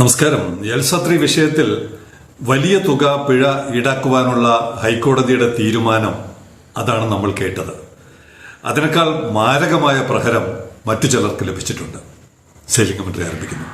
നമസ്കാരം. എൽസത്രി വിഷയത്തിൽ വലിയ തുക പിഴ ഈടാക്കുവാനുള്ള ഹൈക്കോടതിയുടെ തീരുമാനം അതാണ് നമ്മൾ കേട്ടത്. അതിനേക്കാൾ മാരകമായ പ്രഹരം മറ്റു ചിലർക്ക് ലഭിച്ചിട്ടുണ്ട്. സെയിലിംഗ് മന്ത്രി ആരംഭിക്കുന്നു.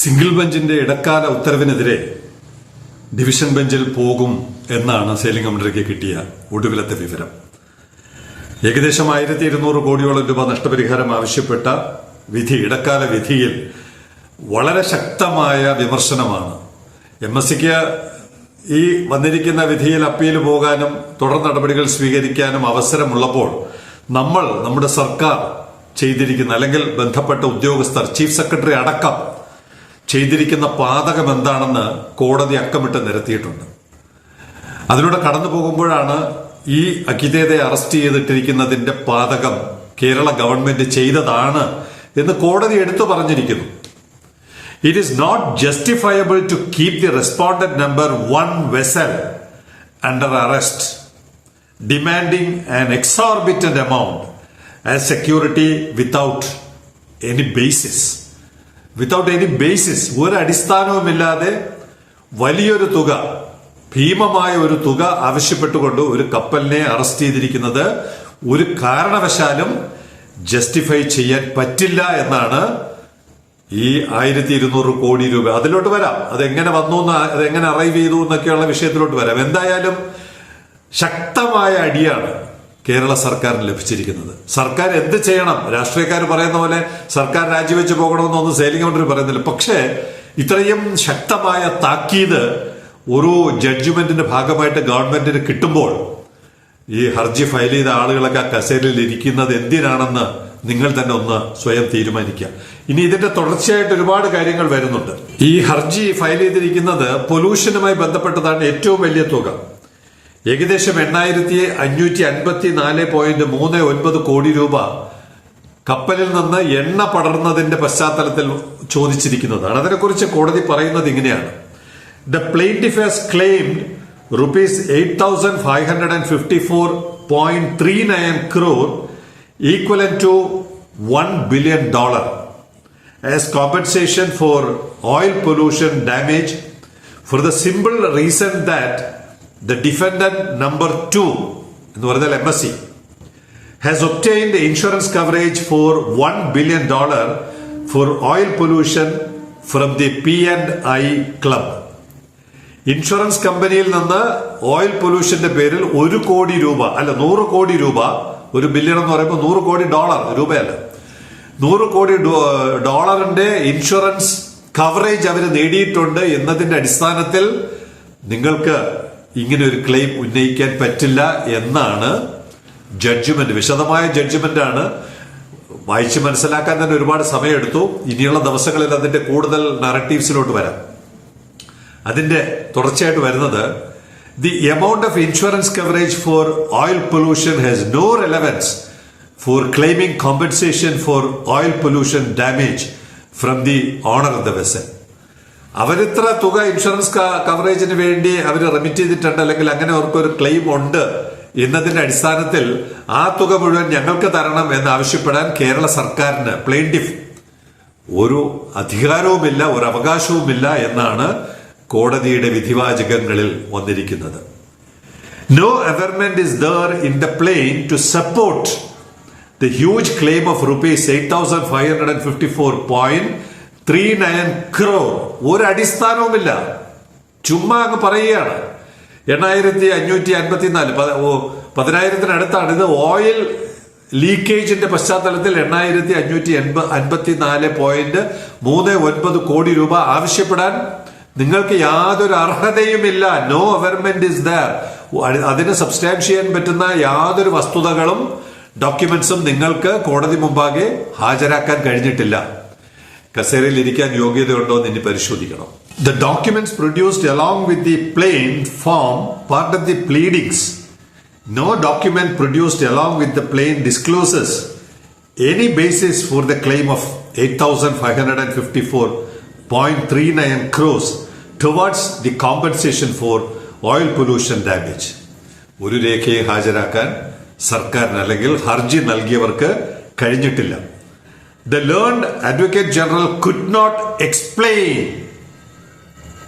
സിംഗിൾ ബെഞ്ചിന്റെ ഇടക്കാല ഉത്തരവിനെതിരെ ഡിവിഷൻ ബെഞ്ചിൽ പോകും എന്നാണ് സെയിലിംഗ് കമ്പനിക്ക് കിട്ടിയ ഒടുവിലത്തെ വിവരം. ഏകദേശം ആയിരത്തി ഇരുന്നൂറ് കോടിയോളം രൂപ നഷ്ടപരിഹാരം ആവശ്യപ്പെട്ട വിധി ഇടക്കാല വിധിയിൽ വളരെ ശക്തമായ വിമർശനമാണ്. എം എസ് സിക്ക് ഈ വന്നിരിക്കുന്ന വിധിയിൽ അപ്പീൽ പോകാനും തുടർ നടപടികൾ സ്വീകരിക്കാനും അവസരമുള്ളപ്പോൾ നമ്മൾ നമ്മുടെ സർക്കാർ ചെയ്തിരിക്കുന്ന അല്ലെങ്കിൽ ബന്ധപ്പെട്ട ഉദ്യോഗസ്ഥർ ചീഫ് സെക്രട്ടറി അടക്കം ചെയ്തിരിക്കുന്ന പാതകം എന്താണെന്ന് കോടതി അക്കമിട്ട് നിരത്തിയിട്ടുണ്ട്. അതിലൂടെ കടന്നു പോകുമ്പോഴാണ് ഈ അഖിതേതെ അറസ്റ്റ് ചെയ്തിട്ടിരിക്കുന്നതിന്റെ പാതകം കേരള ഗവൺമെന്റ് ചെയ്തതാണ് എന്ന് കോടതി എടുത്തു പറഞ്ഞിരിക്കുന്നു. It is not justifiable to keep the respondent number one vessel under arrest demanding an exorbitant amount as security without any basis without any basis ഒരു അടിസ്ഥാനവുമില്ലാതെ വലിയൊരു തുക ഭീമമായ ഒരു തുക ആവശ്യപ്പെട്ടുകൊണ്ട് ഒരു കപ്പലിനെ അറസ്റ്റ് ചെയ്തിരിക്കുന്നത് ഒരു കാരണവശാലും ജസ്റ്റിഫൈ ചെയ്യാൻ പറ്റില്ല എന്നാണ് ഈ ആയിരത്തി ഇരുന്നൂറ് കോടി രൂപ. അതിലോട്ട് വരാം. അതെങ്ങനെ വന്നു എന്ന് അതെങ്ങനെ അറൈവ് ചെയ്തു എന്നൊക്കെയുള്ള വിഷയത്തിലോട്ട് വരാം. എന്തായാലും ശക്തമായ അടിയാണ് കേരള സർക്കാരിന് ലഭിച്ചിരിക്കുന്നത്. സർക്കാർ എന്ത് ചെയ്യണം? രാഷ്ട്രീയക്കാർ പറയുന്ന പോലെ സർക്കാർ രാജിവെച്ച് പോകണമെന്നൊന്നും സേലിംഗ് മന്ത്രി പറയുന്നില്ല. പക്ഷേ ഇത്രയും ശക്തമായ താക്കീത് ഒരു ജഡ്ജ്മെന്റിന്റെ ഭാഗമായിട്ട് ഗവൺമെന്റിന് കിട്ടുമ്പോൾ ഈ ഹർജി ഫയൽ ചെയ്ത ആളുകളൊക്കെ കസേരയിൽ ഇരിക്കുന്നത് എന്തിനാണെന്ന് നിങ്ങൾ തന്നെ ഒന്ന് സ്വയം തീരുമാനിക്കുക. ഇനി ഇതിന്റെ തുടർച്ചയായിട്ട് ഒരുപാട് കാര്യങ്ങൾ വരുന്നുണ്ട്. ഈ ഹർജി ഫയൽ ചെയ്തിരിക്കുന്നത് പൊല്യൂഷനുമായി ബന്ധപ്പെട്ടതാണ് ഏറ്റവും വലിയ തുക. ഏകദേശം എണ്ണായിരത്തി അഞ്ഞൂറ്റി അൻപത്തി നാല് പോയിന്റ് മൂന്ന് ഒൻപത് കോടി രൂപ കപ്പലിൽ നിന്ന് എണ്ണ പടർന്നതിന്റെ പശ്ചാത്തലത്തിൽ ചോദിച്ചിരിക്കുന്നതാണ്. അതിനെക്കുറിച്ച് കോടതി പറയുന്നത് ഇങ്ങനെയാണ്. The plaintiff has claimed rupees eight thousand five hundred and fifty four point three nine crore equivalent to one billion dollar as compensation for oil pollution damage for the simple reason that the defendant number two എന്ന് പറഞ്ഞാൽ M S C has obtained insurance coverage for 1 billion dollar for oil pollution from the P&I club. Insurance കമ്പനിയിൽ നിന്ന് oil പൊല്യൂഷന്റെ പേരിൽ ഒരു കോടി രൂപ അല്ല നൂറ് കോടി രൂപ ഒരു ബില്യൺ എന്ന് പറയുമ്പോൾ നൂറ് കോടി ഡോളർ രൂപയല്ല നൂറ് കോടി ഡോളറിന്റെ ഇൻഷുറൻസ് കവറേജ് അവർ നേടിയിട്ടുണ്ട് എന്നതിന്റെ അടിസ്ഥാനത്തിൽ നിങ്ങൾക്ക് ഇങ്ങനെ ഒരു ക്ലെയിം ഉന്നയിക്കാൻ പറ്റില്ല എന്നാണ് ജഡ്ജ്മെന്റ് വിശദമായ ജഡ്ജ്മെന്റ് ആണ്. വായിച്ച് മനസ്സിലാക്കാൻ തന്നെ ഒരുപാട് സമയമെടുത്തു. ഇനിയുള്ള ദിവസങ്ങളിൽ അതിന്റെ കൂടുതൽ നറേറ്റീവ്സിലോട്ട് വരാം. അതിന്റെ തുടർച്ചയായിട്ട് വരുന്നത് the amount of insurance coverage for oil pollution has no relevance for claiming compensation for oil pollution damage from the owner of the vessel അവരിത്ര തുക ഇൻഷുറൻസ് കവറേജിന് വേണ്ടി അവർ റെമിറ്റ് ചെയ്തിട്ടുണ്ട് അല്ലെങ്കിൽ അങ്ങനെ അവർക്കൊരു ക്ലെയിം ഉണ്ട് എന്നതിന്റെ അടിസ്ഥാനത്തിൽ ആ തുക മുഴുവൻ ഞങ്ങൾക്ക് തരണം എന്ന് ആവശ്യപ്പെടാൻ കേരള സർക്കാരിന് പ്ലെയിന്റിഫ് ഒരു അധികാരവുമില്ല ഒരു അവകാശവുമില്ല എന്നാണ് കോടതിയുടെ വിധിവാചകങ്ങളിൽ വന്നിരിക്കുന്നത്. No averment is there in the plaint to support the huge claim of rupees eight thousand five hundred and fifty four point three nine crore ഒരു അടിസ്ഥാനവുമില്ല ചുമ്മാ അങ്ങ് പറയുകയാണ്. എണ്ണായിരത്തി അഞ്ഞൂറ്റി അൻപത്തിനാല് പതിനായിരത്തിനടുത്താണ്. ഇത് ഓയിൽ ലീക്കേജിന്റെ പശ്ചാത്തലത്തിൽ എണ്ണായിരത്തി അഞ്ഞൂറ്റി എൺപ അൻപത്തിനാല് പോയിന്റ് മൂന്ന് ഒൻപത് കോടി രൂപ ആവശ്യപ്പെടാൻ നിങ്ങൾക്ക് യാതൊരു അർഹതയുമില്ല. നോ അവർമെന്റ് ഇസ് ദർ അതിന് സബ്സ്റ്റാൻഷ് ചെയ്യാൻ പറ്റുന്ന യാതൊരു വസ്തുതകളും ഡോക്യുമെന്റ്സും നിങ്ങൾക്ക് കോടതി മുമ്പാകെ ഹാജരാക്കാൻ കഴിഞ്ഞിട്ടില്ല. കസേരയിൽ ഇരിക്കാൻ യോഗ്യതയുണ്ടോ എന്ന് ഇനി പരിശോധിക്കണം. The documents produced along with the plaint form part of the pleadings no document produced along with the plaint discloses any basis for the claim of eight thousand five hundred and fifty four point three 8,554.39 crores towards the compensation for oil pollution damage ഒരു രേഖയെ ഹാജരാക്കാൻ സർക്കാരിന് അല്ലെങ്കിൽ ഹർജി നൽകിയവർക്ക് കഴിഞ്ഞിട്ടില്ല. The learned advocate general could not explain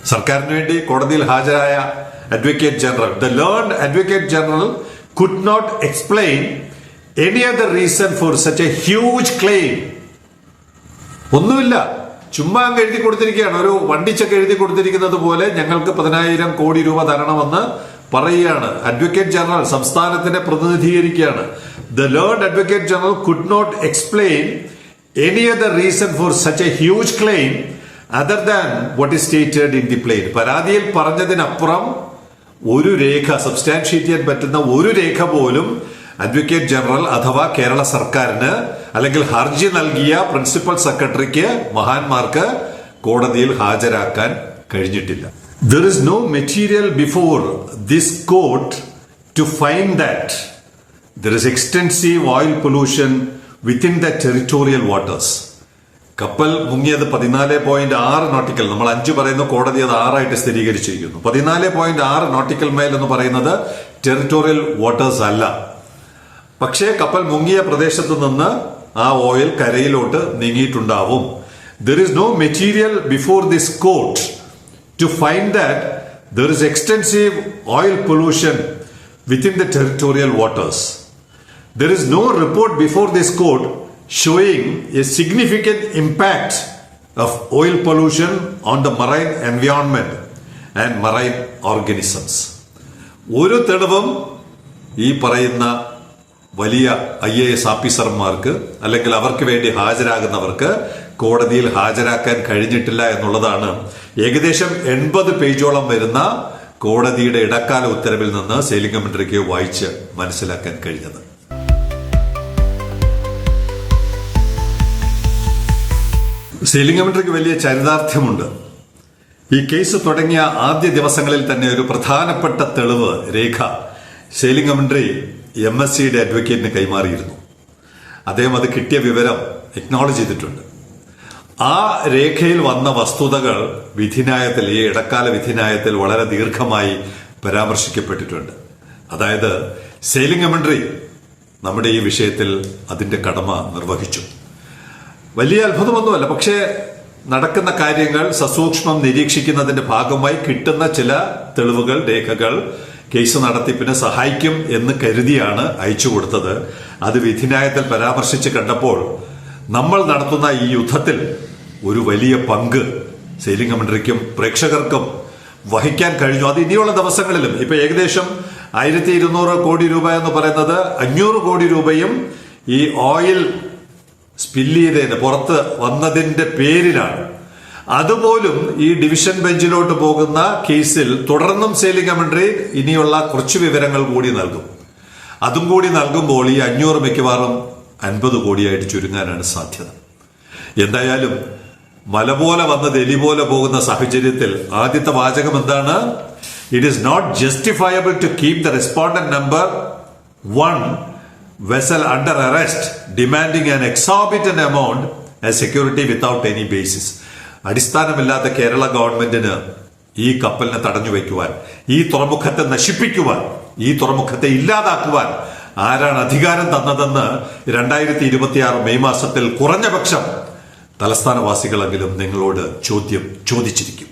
സർക്കാരിന് വേണ്ടി കോടതിയിൽ ഹാജരായ advocate general the learned advocate general could not explain any other reason for such a huge claim ഒന്നുമില്ല. ചുമ്മാ അങ്ങ് എഴുതി കൊടുത്തിരിക്കുകയാണ്. ഒരു വണ്ടിച്ചൊക്കെ എഴുതി കൊടുത്തിരിക്കുന്നത് പോലെ ഞങ്ങൾക്ക് പതിനായിരം കോടി രൂപ തരണമെന്ന് പറയുകയാണ്. അഡ്വക്കേറ്റ് ജനറൽ സംസ്ഥാനത്തിനെ പ്രതിനിധീകരിക്കുകയാണ്. The learned advocate general could not explain any other reason for such a huge claim other than what is stated in the plaint പരാതിയിൽ പറഞ്ഞതിനപ്പുറം ഒരു രേഖ സബ്സ്റ്റാൻഷിയേറ്റ് ചെയ്യാൻ പറ്റുന്ന ഒരു രേഖ പോലും അഡ്വക്കേറ്റ് ജനറൽ അഥവാ കേരള സർക്കാരിന് അല്ലെങ്കിൽ ഹർജി നൽകിയ പ്രിൻസിപ്പൽ സെക്രട്ടറിക്ക് മഹാന്മാർക്ക് കോടതിയിൽ ഹാജരാക്കാൻ കഴിഞ്ഞിട്ടില്ല. There is no material before this court to find that there is extensive oil pollution within the territorial waters കപ്പൽ മുങ്ങിയത് പതിനാല് പോയിന്റ് ആറ് നോട്ടിക്കൽ നമ്മൾ അഞ്ച് പറയുന്ന കോടതി അത് ആറായിട്ട് സ്ഥിരീകരിച്ചിരിക്കുന്നു. പതിനാല് പോയിന്റ് ആറ് നോട്ടിക്കൽ മൈൽ എന്ന് പറയുന്നത് ടെറിറ്റോറിയൽ വാട്ടേഴ്സ് അല്ല. പക്ഷേ കപ്പൽ മുങ്ങിയ പ്രദേശത്ത് നിന്ന് ആ ഓയിൽ കരയിലോട്ട് നീങ്ങിയിട്ടുണ്ടാവും. There is no material before this court to find that there is extensive oil pollution within the territorial waters There is no report before this court showing a significant impact of oil pollution on the marine environment and marine organisms. ഒരു തെളിവും ഈ പറയുന്ന വലിയ I A S ഓഫീസർമാർക്ക് അല്ലെങ്കിൽ അവർക്ക് വേണ്ടി ഹാജരാകുന്നവർക്ക് കോടതിയിൽ ഹാജരാക്കാൻ കഴിഞ്ഞിട്ടില്ല എന്നുള്ളതാണ് ഏകദേശം എൺപത് പേജോളം വരുന്ന കോടതിയുടെ ഇടക്കാല ഉത്തരവിൽ നിന്ന് സേലിംഗമന്ത്രിക്ക് വായിച്ച് മനസ്സിലാക്കാൻ കഴിഞ്ഞത് സെലിംഗമെട്രിക്ക് വലിയ ചരിതാർത്ഥ്യമുണ്ട്. ഈ കേസ് തുടങ്ങിയ ആദ്യ ദിവസങ്ങളിൽ തന്നെ ഒരു പ്രധാനപ്പെട്ട തെളിവ് രേഖ സെലിംഗമെട്രി എം എസ് സിയുടെ അഡ്വക്കേറ്റിന് കൈമാറിയിരുന്നു. അദ്ദേഹം അത് കിട്ടിയ വിവരം എക്നോളജ് ചെയ്തിട്ടുണ്ട്. ആ രേഖയിൽ വന്ന വസ്തുതകൾ വിധിന്യായത്തിൽ ഈ ഇടക്കാല വിധിന്യായത്തിൽ വളരെ ദീർഘമായി പരാമർശിക്കപ്പെട്ടിട്ടുണ്ട്. അതായത് സെയിലിംഗ് കമൻട്രി നമ്മുടെ ഈ വിഷയത്തിൽ അതിന്റെ കടമ നിർവഹിച്ചു. വലിയ അത്ഭുതമൊന്നുമല്ല. പക്ഷേ നടക്കുന്ന കാര്യങ്ങൾ സസൂക്ഷ്മം നിരീക്ഷിക്കുന്നതിന്റെ ഭാഗമായി കിട്ടുന്ന ചില തെളിവുകൾ രേഖകൾ കേസ് നടത്തിപ്പിന് സഹായിക്കും എന്ന് കരുതിയാണ് അയച്ചു കൊടുത്തത്. അത് വിധിന്യായത്തിൽ പരാമർശിച്ച് കണ്ടപ്പോൾ നമ്മൾ നടത്തുന്ന ഈ യുദ്ധത്തിൽ ഒരു വലിയ പങ്ക് സെയിലിംഗ് കമൻട്രിക്കും പ്രേക്ഷകർക്കും വഹിക്കാൻ കഴിഞ്ഞു. അത് ഇനിയുള്ള ദിവസങ്ങളിലും. ഇപ്പൊ ഏകദേശം ആയിരത്തി ഇരുന്നൂറ് കോടി രൂപ എന്ന് പറയുന്നത് അഞ്ഞൂറ് കോടി രൂപയും ഈ ഓയിൽ സ്പില്ല് ചെയ്തതിന് പുറത്ത് വന്നതിന്റെ പേരിലാണ്. അതുപോലും ഈ ഡിവിഷൻ ബെഞ്ചിലോട്ട് പോകുന്ന കേസിൽ തുടർന്നും സെയിലിംഗ് കമന്ററി ഇനിയുള്ള കുറച്ച് വിവരങ്ങൾ കൂടി നൽകും. അതും കൂടി നൽകുമ്പോൾ ഈ അഞ്ഞൂറ് മിക്കവാറും അൻപത് കോടിയായിട്ട് ചുരുങ്ങാനാണ് സാധ്യത. എന്തായാലും മല പോലെ വന്നത് എലി പോലെ പോകുന്ന സാഹചര്യത്തിൽ ആദ്യത്തെ വാചകം എന്താണ്? It is not justifiable to keep the respondent number one vessel under arrest demanding an exorbitant amount as security without any basis അടിസ്ഥാനമില്ലാത്ത കേരള ഗവൺമെന്റിന് ഈ കപ്പലിനെ തടഞ്ഞു വയ്ക്കുവാൻ ഈ തുറമുഖത്തെ നശിപ്പിക്കുവാൻ ഈ തുറമുഖത്തെ ഇല്ലാതാക്കുവാൻ ആരാണ് അധികാരം തന്നതെന്ന് രണ്ടായിരത്തി ഇരുപത്തിയാറ് മെയ് മാസത്തിൽ കുറഞ്ഞപക്ഷം തലസ്ഥാനവാസികളെങ്കിലും നിങ്ങളോട് ചോദ്യം ചോദിച്ചിരിക്കും.